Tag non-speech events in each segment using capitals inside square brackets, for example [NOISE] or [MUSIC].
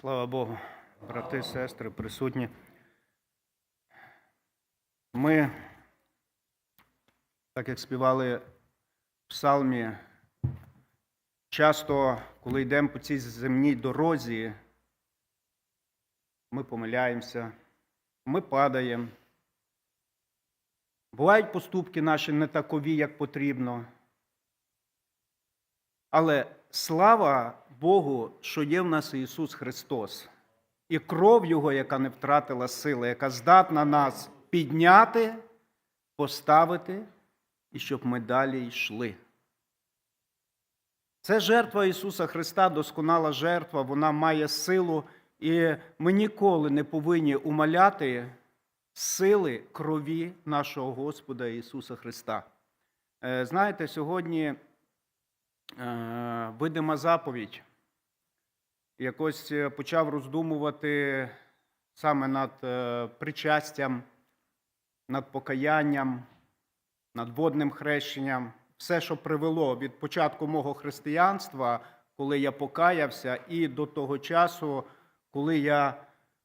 Слава Богу, брати, сестри, присутні. Ми, так як співали в псалмі, часто, коли йдемо по цій земній дорозі, ми помиляємося, ми падаємо. Бувають поступки наші не такові, як потрібно. Але слава Богу, що є в нас Ісус Христос, і кров Його, яка не втратила сили, яка здатна нас підняти, поставити, і щоб ми далі йшли. Це жертва Ісуса Христа, досконала жертва, вона має силу, і ми ніколи не повинні умаляти сили крові нашого Господа Ісуса Христа. Е, Знаєте, сьогодні видима заповідь. Якось е, почав роздумувати саме над е, причастям, над покаянням, над водним хрещенням. Все, що привело від початку мого християнства, коли я покаявся, і до того часу, коли я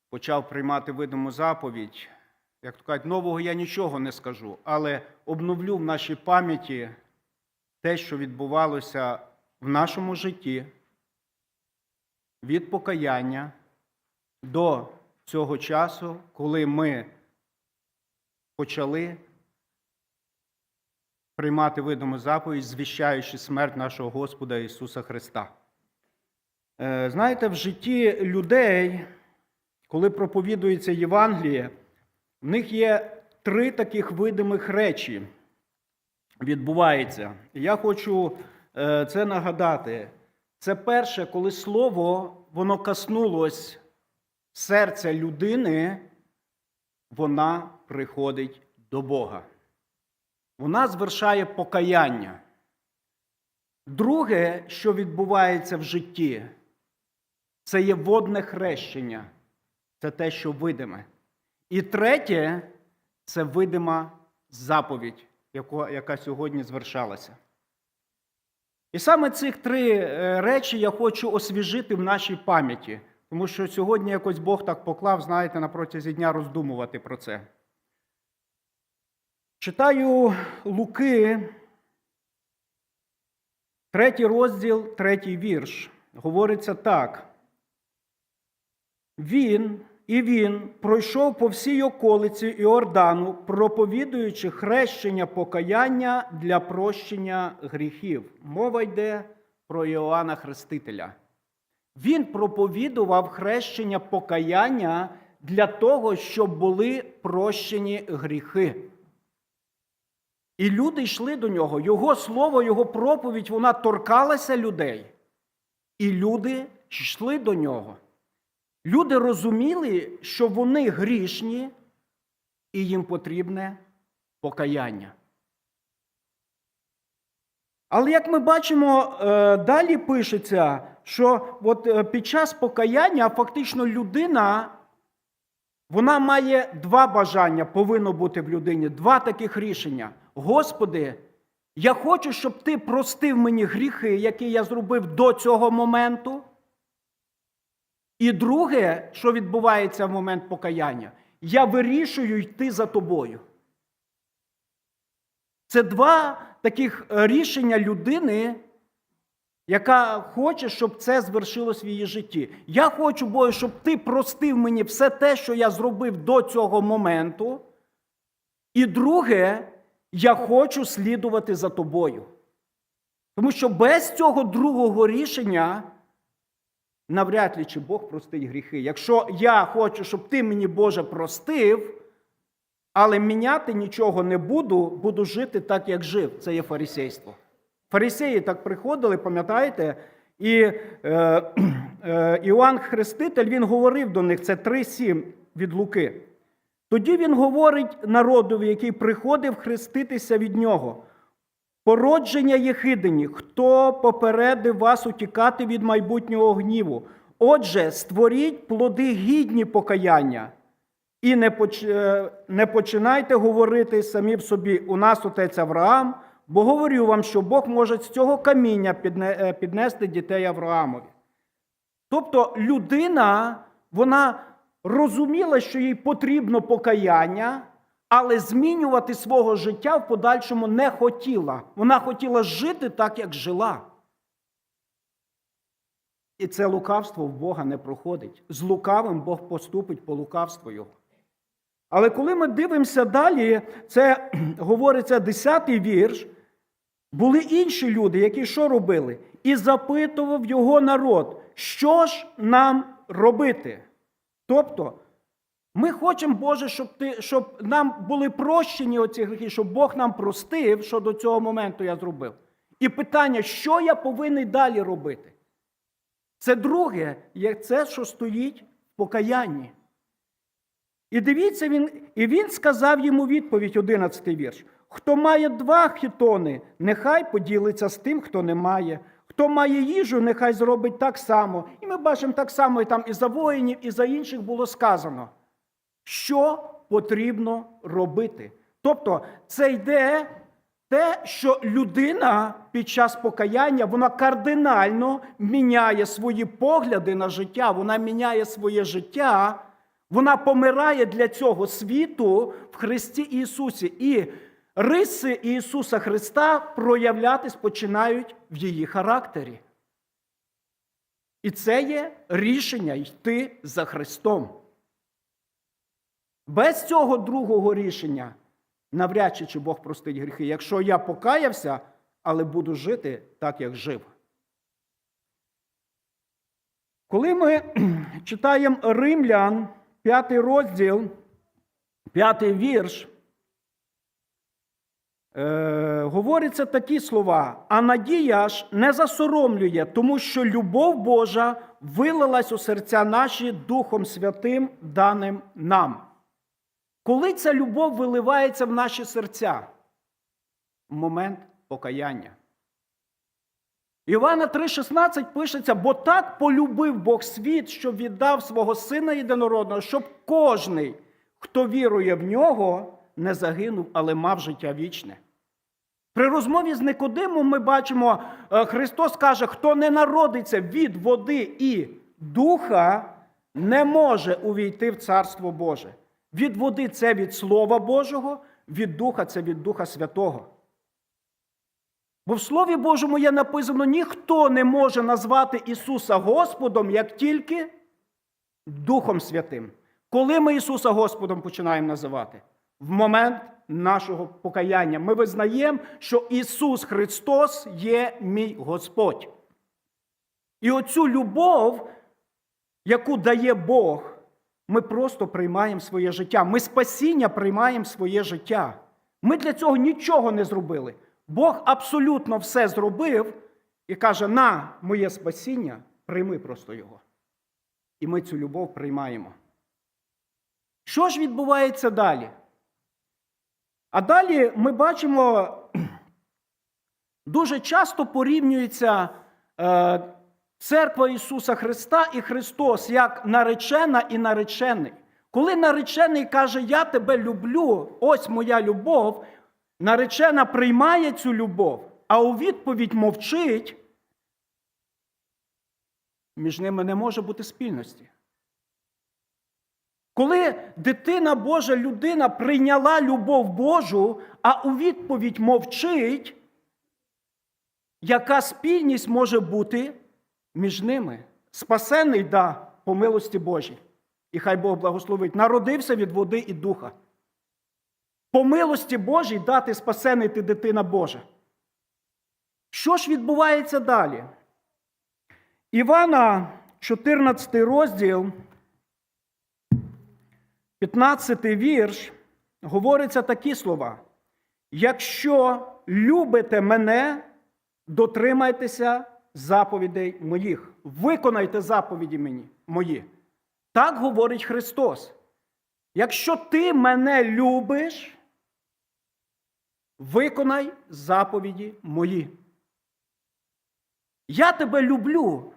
почав приймати видиму заповідь. Як то кажуть, нового я нічого не скажу, але обновлю в нашій пам'яті те, що відбувалося в нашому житті від покаяння до цього часу, коли ми почали приймати видиму заповідь, звіщаючи смерть нашого Господа Ісуса Христа. Е, Знаєте, в житті людей, коли проповідується Євангеліє, в них є три таких видимих речі відбувається. Я хочу е, це нагадати. Це перше, коли слово воно коснулось серця людини, вона приходить до Бога. Вона звершає покаяння. Друге, що відбувається в житті, це є водне хрещення. Це те, що видиме. І третє це видима заповідь, яка сьогодні звершалася. І саме цих три е, речі я хочу освіжити в нашій пам'яті, тому що сьогодні якось Бог так поклав, знаєте, на протязі дня роздумувати про це. Читаю Луки, третій розділ, третій вірш. Говориться так. Він і він пройшов по всій околиці Іордану, проповідуючи хрещення покаяння для прощення гріхів. Мова йде про Іоанна Хрестителя. Він проповідував хрещення покаяння для того, щоб були прощені гріхи. І люди йшли до нього. Його слово, його проповідь, вона торкалася людей. І люди йшли до нього. Люди розуміли, що вони грішні, і їм потрібне покаяння. Але як ми бачимо, е, далі пишеться, що от е, під час покаяння фактично людина вона має два бажання, повинно бути в людині, два таких рішення. Господи, я хочу, щоб ти простив мені гріхи, які я зробив до цього моменту. І друге, що відбувається в момент покаяння, я вирішую йти за тобою. Це два таких е, рішення людини, яка хоче, щоб це звершилось в її житті. Я хочу, Боже, щоб ти простив мені все те, що я зробив до цього моменту. І друге, я хочу слідувати за тобою. Тому що без цього другого рішення навряд ли чи Бог простить гріхи. Якщо я хочу, щоб ти мені, Боже, простив, але міняти нічого не буду, буду жити так, як жив. Це є фарисейство. Фарисеї так приходили, пам'ятаєте? І е, [CLEARS THROAT] е, Іоанн Хреститель він говорив до них, це 3,7 від Луки. Тоді він говорить народові, який приходив хреститися від нього. Породження Єхидині, хто попередив вас утікати від майбутнього гніву? Отже, створіть плоди гідні покаяння, і не, поч... е, не починайте говорити самі в собі, у нас отець Авраам, бо говорю вам, що Бог може з цього каміння підне- е, піднести дітей Авраамові. Тобто людина, вона розуміла, що їй потрібно покаяння, але змінювати свого життя в подальшому не хотіла. Вона хотіла жити так, як жила. І це лукавство в Бога не проходить. З лукавим Бог поступить по лукавству його. Але коли ми дивимося далі, це [CLEARS THROAT] говориться 10-й вірш. Були інші люди, які що робили? І запитував його народ, що ж нам робити? Тобто, ми хочемо, Боже, щоб, ти, щоб нам були прощені оці гріхи, щоб Бог нам простив, що до цього моменту я зробив. І питання, що я повинен далі робити? Це друге, є це, що стоїть в покаянні. І дивіться, він, і він сказав йому відповідь, 11 вірш. Хто має два хітони, нехай поділиться з тим, хто не має. Хто має їжу, нехай зробить так само. І ми бачимо так само, і там і за воїнів, і за інших було сказано, що потрібно робити. Тобто, це йде те, що людина під час покаяння вона кардинально міняє свої погляди на життя, вона міняє своє життя, вона помирає для цього світу в Христі Ісусі. І риси Ісуса Христа проявлятись починають в її характері. І це є рішення йти за Христом. Без цього другого рішення навряд чи чи Бог простить гріхи, якщо я покаявся, але буду жити так, як жив. Коли ми [CLEARS THROAT] читаємо Римлян, п'ятий розділ, п'ятий вірш, е, говориться такі слова: а надія ж не засоромлює, тому що любов Божа вилилась у серця наші Духом Святим, даним нам. Коли ця любов виливається в наші серця? Момент покаяння. Івана 3,16 пишеться, бо так полюбив Бог світ, що віддав свого Сина єдинородного, щоб кожний, хто вірує в нього, не загинув, але мав життя вічне. При розмові з Никодимом ми бачимо, е, Христос каже, хто не народиться від води і духа, не може увійти в Царство Боже. Від води це від Слова Божого, від Духа це від Духа Святого. Бо в Слові Божому є написано: ніхто не може назвати Ісуса Господом, як тільки Духом Святим. Коли ми Ісуса Господом починаємо називати? В момент нашого покаяння. Ми визнаємо, що Ісус Христос є мій Господь. І оцю любов, яку дає Бог, ми просто приймаємо своє життя. Ми спасіння приймаємо своє життя. Ми для цього нічого не зробили. Бог абсолютно все зробив і каже: на моє спасіння, прийми просто його. І ми цю любов приймаємо. Що ж відбувається далі? А далі ми бачимо, [CLEARS THROAT] дуже часто порівнюється е, церква Ісуса Христа і Христос як наречена і наречений. Коли наречений каже, Я тебе люблю, ось моя любов, наречена приймає цю любов, а у відповідь мовчить, між ними не може бути спільності. Коли дитина Божа людина прийняла любов Божу, а у відповідь мовчить, яка спільність може бути між ними? Спасений, да, по милості Божій. І хай Бог благословить. Народився від води і духа. По милості Божій дати спасений ти дитина Божа. Що ж відбувається далі? Івана, 14 розділ, 15 вірш, говориться такі слова. Якщо любите мене, дотримайтеся заповідей моїх. Виконайте заповіді мені, мої. Так говорить Христос. Якщо ти мене любиш, виконай заповіді мої. Я тебе люблю.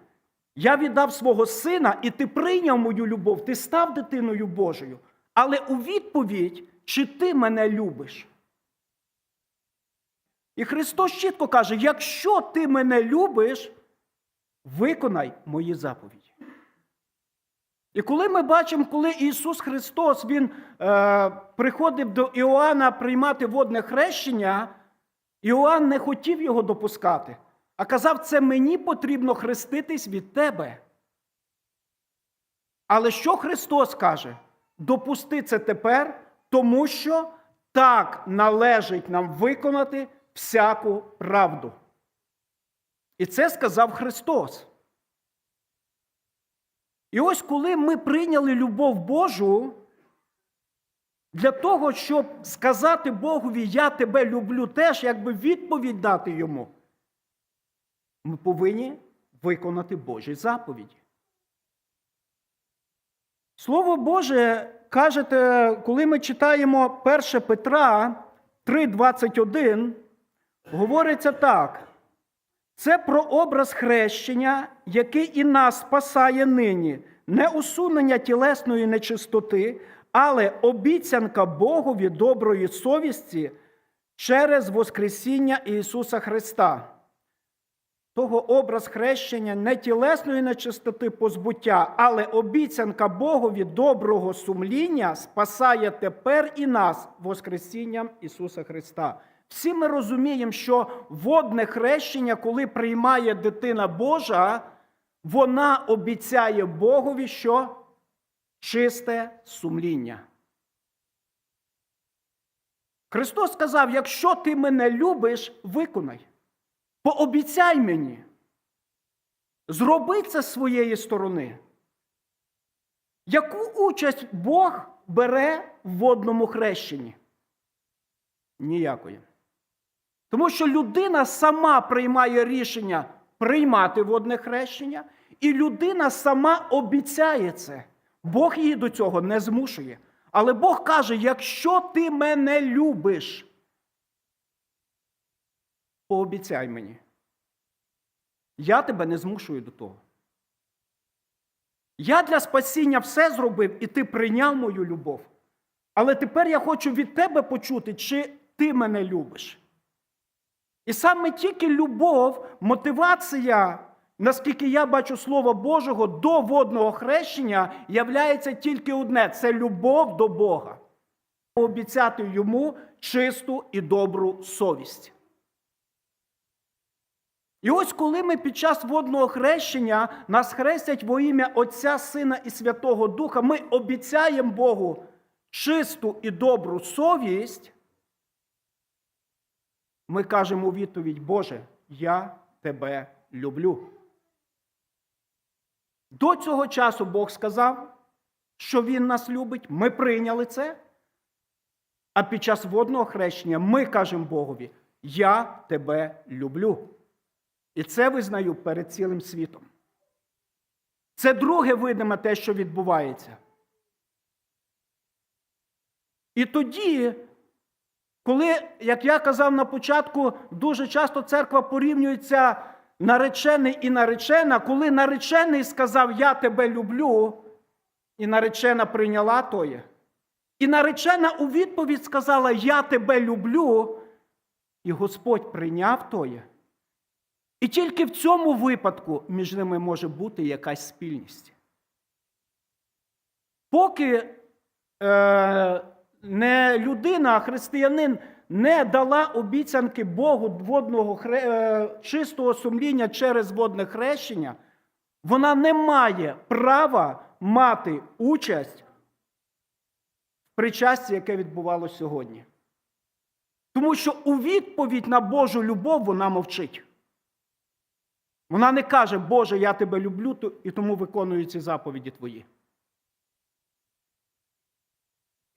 Я віддав свого сина, і ти прийняв мою любов, ти став дитиною Божою. Але у відповідь, чи ти мене любиш? І Христос чітко каже: якщо ти мене любиш, виконай мої заповіді. І коли ми бачимо, коли Ісус Христос Він е, приходив до Іоанна приймати водне хрещення, Іоанн не хотів його допускати, а казав, це мені потрібно хреститись від тебе. Але що Христос каже? Допусти це тепер, тому що так належить нам виконати всяку правду. І це сказав Христос. І ось коли ми прийняли любов Божу, для того, щоб сказати Богові, я тебе люблю теж, якби відповідь дати йому, ми повинні виконати Божі заповіді. Слово Боже кажете, коли ми читаємо 1 Петра 3,21, говориться так. Це про образ хрещення, який і нас спасає нині, не усунення тілесної нечистоти, але обіцянка Богові доброї совісті через Воскресіння Ісуса Христа. Того образ хрещення не тілесної нечистоти позбуття, але обіцянка Богові доброго сумління спасає тепер і нас Воскресінням Ісуса Христа. Всі ми розуміємо, що водне хрещення, коли приймає дитина Божа, вона обіцяє Богові, що чисте сумління. Христос сказав: якщо ти мене любиш, виконай. Пообіцяй мені. Зроби це з своєї сторони. Яку участь Бог бере в водному хрещенні? Ніякої. Тому що людина сама приймає рішення приймати водне хрещення, і людина сама обіцяє це. Бог її до цього не змушує. Але Бог каже: якщо ти мене любиш, пообіцяй мені. Я тебе не змушую до того. Я для спасіння все зробив, і ти прийняв мою любов. Але тепер я хочу від тебе почути, чи ти мене любиш. І саме тільки любов, мотивація, наскільки я бачу Слова Божого, до водного хрещення являється тільки одне це любов до Бога. Обіцяти йому чисту і добру совість. І ось коли ми під час водного хрещення нас хрестять во ім'я Отця, Сина і Святого Духа, ми обіцяємо Богу чисту і добру совість, ми кажемо у відповідь, Боже, я тебе люблю. До цього часу Бог сказав, що Він нас любить, ми прийняли це. А під час водного хрещення ми кажемо Богові, я тебе люблю. І це визнаю перед цілим світом. Це друге видиме те, що відбувається. І тоді, коли, як я казав на початку, дуже часто церква порівнюється наречений і наречена, коли наречений сказав Я тебе люблю, і наречена прийняла тоє. І наречена у відповідь сказала Я тебе люблю, і Господь прийняв тоє. І тільки в цьому випадку між ними може бути якась спільність. Поки е, не людина, а християнин не дала обіцянки Богу водного хре, е, чистого сумління через водне хрещення, вона не має права мати участь в причасті, яке відбувалося сьогодні. Тому що у відповідь на Божу любов вона мовчить. Вона не каже, Боже, я тебе люблю, і тому виконую ці заповіді твої.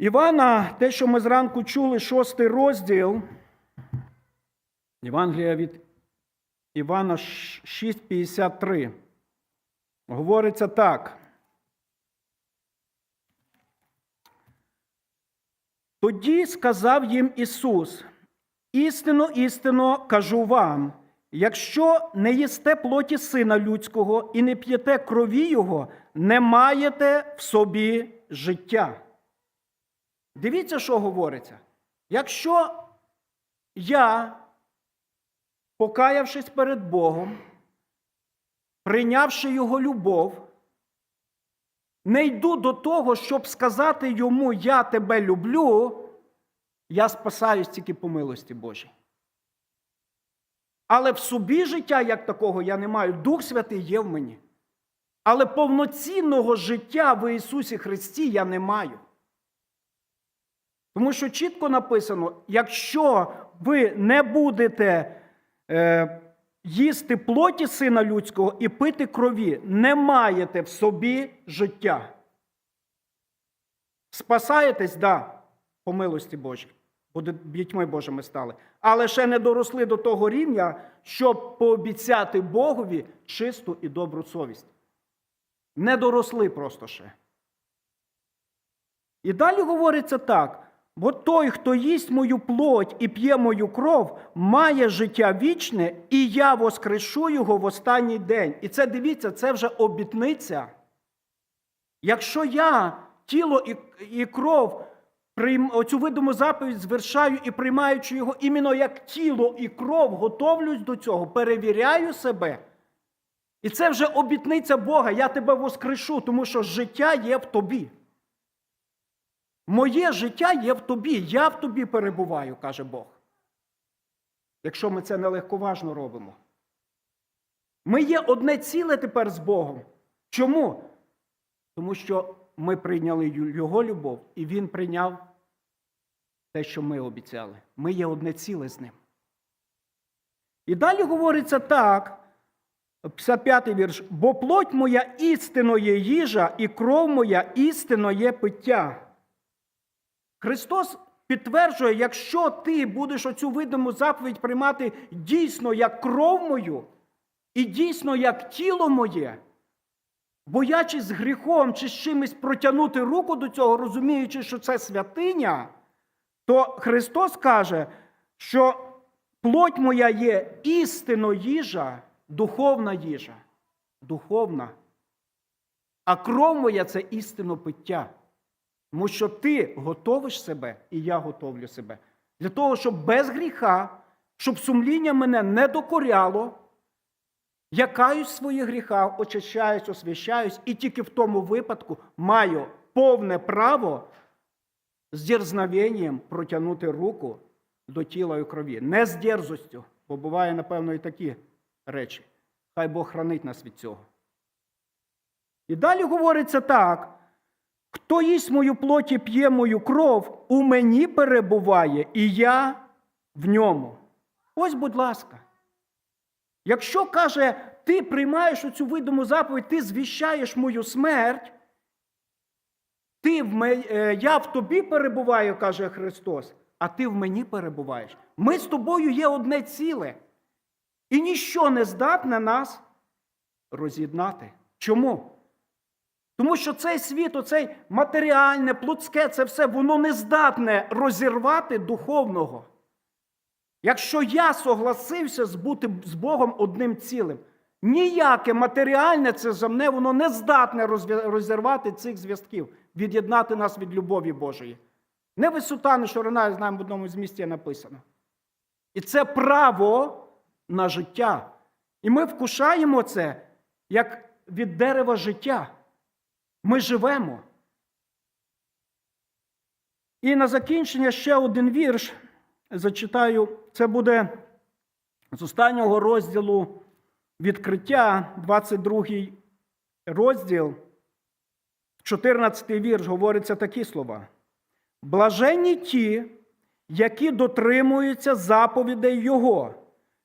Івана, те, що ми зранку чули, шостий розділ, Євангелія від Івана 6,53. Говориться так. Тоді сказав їм Ісус: істинно, істинно кажу вам. Якщо не їсте плоті сина людського і не п'єте крові Його, не маєте в собі життя. Дивіться, що говориться. Якщо я, покаявшись перед Богом, прийнявши Його любов, не йду до того, щоб сказати йому Я тебе люблю, я спасаюсь тільки по милості Божій. Але в собі життя як такого я не маю. Дух Святий є в мені. Але повноцінного життя в Ісусі Христі я не маю. Тому що чітко написано: якщо ви не будете е, їсти плоті сина людського і пити крові, не маєте в собі життя. Спасаєтесь, да, по милості Божій, бо дітьми Божими стали, але ще не доросли до того рівня, щоб пообіцяти Богові чисту і добру совість. Не доросли просто ще. І далі говориться так. Бо той, хто їсть мою плоть і п'є мою кров, має життя вічне, і я воскрешу його в останній день. І це дивіться, це вже обітниця. Якщо я тіло і, кров, оцю видиму заповідь звершаю і приймаючи його іменно як тіло і кров, готовлюсь до цього, перевіряю себе. І це вже обітниця Бога. Я тебе воскрешу, тому що життя є в тобі. Моє життя є в тобі, я в тобі перебуваю, каже Бог. Якщо ми це нелегковажно робимо. Ми є одне ціле тепер з Богом. Чому? Тому що ми прийняли Його любов, і Він прийняв те, що ми обіцяли. Ми є одне ціле з ним. І далі говориться так. 55-й вірш. Бо плоть моя істинно є їжа, і кров моя істинно є пиття. Христос підтверджує, якщо ти будеш оцю видиму заповідь приймати дійсно як кров мою, і дійсно як тіло моє, боячись з гріхом чи з чимось протягнути руку до цього, розуміючи, що це святиня, то Христос каже, що плоть моя є істинно їжа, духовна їжа, духовна, а кров моя це істинно пиття. Тому що ти готовиш себе, і я готовлю себе. Для того, щоб без гріха, щоб сумління мене не докоряло, я каюсь в своїх гріхах, очищаюсь, освящаюсь, і тільки в тому випадку маю повне право з дерзновенням протягнути руку до тіла і крові. Не з дерзостю, бо буває, напевно, і такі речі. Хай Бог хранить нас від цього. І далі говориться так. Хто їсть мою плоть і п'є мою кров, у мені перебуває, і я в ньому. Ось, будь ласка. Якщо каже, ти приймаєш оцю видиму заповідь, ти звіщаєш мою смерть, ти е, я в тобі перебуваю, каже Христос, а ти в мені перебуваєш. Ми з тобою є одне ціле. І ніщо не здатне нас роз'єднати. Чому? Тому що цей світ, оцей матеріальне, плотське, це все, воно не здатне розірвати духовного. Якщо я согласився бути з Богом одним цілим, ніяке матеріальне це за мене, воно не здатне розірвати цих зв'язків, від'єднати нас від любові Божої. Не висота, не ширина, знаю, в одному з місць написано. І це право на життя. І ми вкушаємо це як від дерева життя. Ми живемо. І на закінчення ще один вірш зачитаю. Це буде з останнього розділу відкриття, 22 розділ, 14 вірш, говориться такі слова. Блаженні ті, які дотримуються заповідей Його,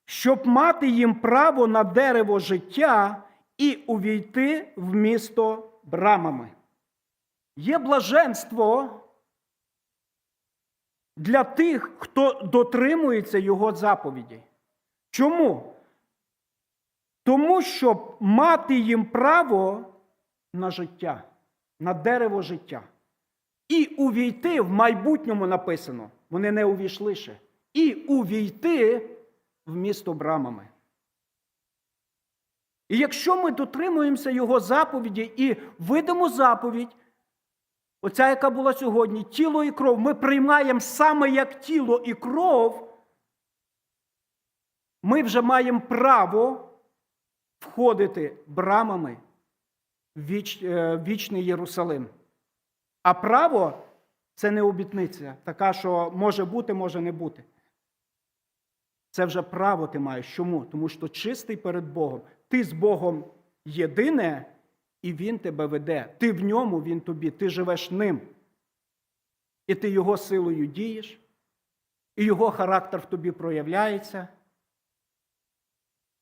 щоб мати їм право на дерево життя і увійти в місто брамами. Є блаженство для тих, хто дотримується його заповіді. Чому? Тому щоб мати їм право на життя, на дерево життя. І увійти в майбутньому написано, вони не увійшли ще, і увійти в місто брамами. І якщо ми дотримуємося Його заповіді і видимо заповідь, оця, яка була сьогодні, тіло і кров, ми приймаємо саме як тіло і кров, ми вже маємо право входити брамами віч, е, вічний Єрусалим. А право це не обітниця, така, що може бути, може не бути. Це вже право ти маєш. Чому? Тому що чистий перед Богом. Ти з Богом єдине, і Він тебе веде. Ти в ньому, Він тобі, ти живеш ним. І ти його силою дієш, і його характер в тобі проявляється.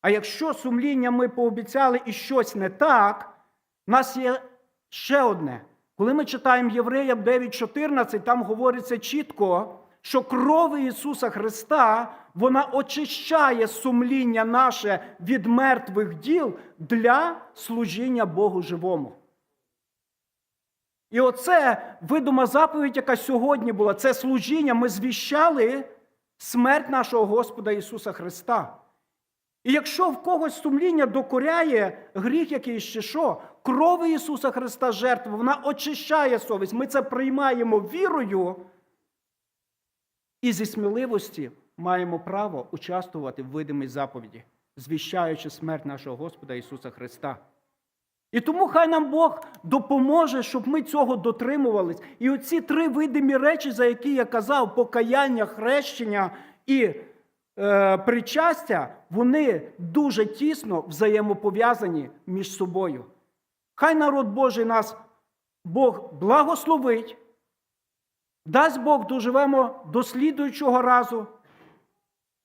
А якщо сумління ми пообіцяли і щось не так, у нас є ще одне. Коли ми читаємо Євреям 9.14, там говориться чітко, що кров Ісуса Христа вона очищає сумління наше від мертвих діл для служіння Богу живому. І оце видима заповідь, яка сьогодні була, це служіння. Ми звіщали смерть нашого Господа Ісуса Христа. І якщо в когось сумління докоряє гріх якийсь чи що, кров Ісуса Христа жертва, вона очищає совість. Ми це приймаємо вірою і зі сміливості маємо право участвувати в видимій заповіді, звіщаючи смерть нашого Господа Ісуса Христа. І тому хай нам Бог допоможе, щоб ми цього дотримувались. І оці три видимі речі, за які я казав, покаяння, хрещення і е, причастя, вони дуже тісно взаємопов'язані між собою. Хай народ Божий нас Бог благословить, дасть Бог доживемо до слідуючого разу,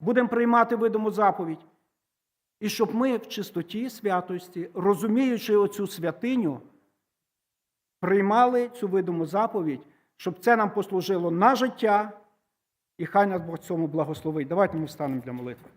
будемо приймати видиму заповідь. І щоб ми в чистоті святості, розуміючи оцю святиню, приймали цю видиму заповідь, щоб це нам послужило на життя, і хай нас Бог цьому благословить. Давайте ми встанемо для молитви.